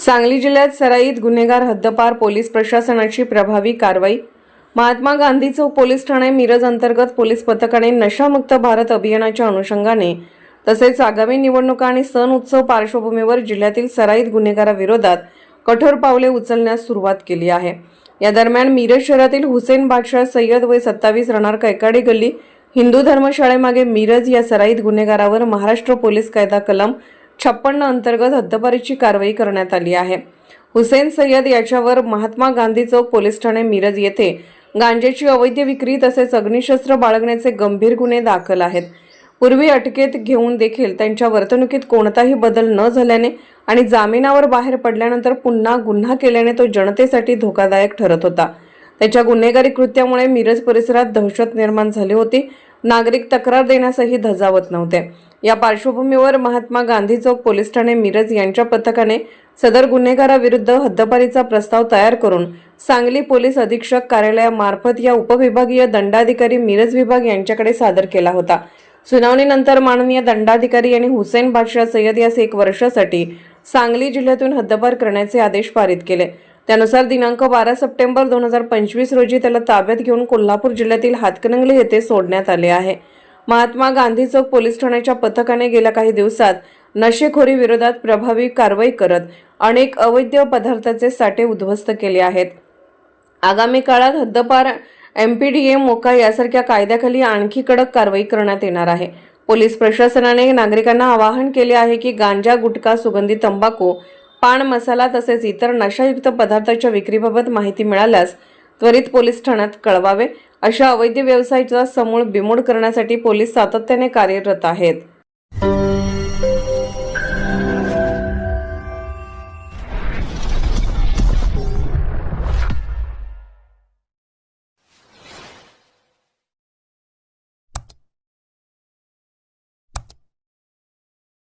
सांगली जिल्ह्यात सराईत गुन्हेगार हद्दपार पोलीस प्रशासनाची प्रभावी कारवाई. महात्मा गांधी चौक पोलीस ठाणे मिरज अंतर्गत पोलीस पथकाने नशामुक्त भारत अभियानाच्या अनुषंगाने तसेच आगामी निवडणुका आणि सण उत्सव पार्श्वभूमीवर जिल्ह्यातील सराईत गुन्हेगाराविरोधात कठोर पावले उचलण्यास सुरुवात केली आहे. या दरम्यान मिरज शहरातील हुसेन बादशाह सय्यद वय सत्तावीस राहणार कैकाडी गल्ली. हिंदू धर्मशाळेमागे मिरज या सराईत गुन्हेगारावर महाराष्ट्र पोलीस कायदा कलम छप्पन्न अंतर्गत हद्दपारीची कारवाई करण्यात आली आहे. हुसेन सय्यद याच्यावर महात्मा गांधी चौक पोलीस ठाणे मिरज येथे गांजेची अवैध विक्री तसेच अग्निशस्त्र बाळगण्याचे गंभीर गुन्हे दाखल आहेत. पूर्वी अटकेत घेऊन देखील त्यांच्या वर्तणुकीत कोणताही बदल न झाल्याने आणि जामिनावर बाहेर पडल्यानंतर पुन्हा गुन्हा केल्याने तो जनतेसाठी धोकादायक ठरत होता. त्याच्या गुन्हेगारी कृत्यामुळे मिरज परिसरात दहशत निर्माण झाली होती. नागरिक तक्रार देण्यासही धजावत नव्हते. या पार्श्वभूमीवर महात्मा गांधी चौक पोलीस ठाणे मिरज यांच्या पथकाने सदर गुन्हेगाराविरुद्ध हद्दपारीचा प्रस्ताव तयार करून सांगली पोलीस अधीक्षक कार्यालयामार्फत या उपविभागीय दंडाधिकारी मिरज विभाग यांच्याकडे सादर केला होता. सुनावणीनंतर माननीय दंडाधिकारी यांनी हुसेन बादशाह सय्यद यास एक वर्षासाठी सांगली जिल्ह्यातून हद्दपार करण्याचे आदेश पारित केले. त्यानुसार दिनांक बारा सप्टेंबर दोन हजार पंचवीस रोजी त्याला ताब्यात घेऊन कोल्हापूर जिल्ह्यातील हातकणंगले येथे सोडण्यात आले आहे. महात्मा गांधी चौक पोलीस ठाण्याच्या पथकाने गेल्या काही दिवसात नशेखोरी विरोधात प्रभावी कारवाई करत अनेक अवैध पदार्थाचे साठे उद्ध्वस्त केले आहेत. आगामी काळात हद्दपार M P D A MCOCA यासारख्या कायद्याखाली आणखी कडक कारवाई करण्यात येणार आहे. पोलीस प्रशासनाने नागरिकांना आवाहन केले आहे की गांजा गुटखा सुगंधी तंबाखू पान मसाला तसेच इतर नशायुक्त पदार्थाच्या विक्रीबाबत माहिती मिळाल्यास त्वरित पोलीस ठाण्यात कळवावे. अशा अवैध व्यवसायाचा समूळ बिमोड करण्यासाठी पोलीस सातत्याने कार्यरत आहेत.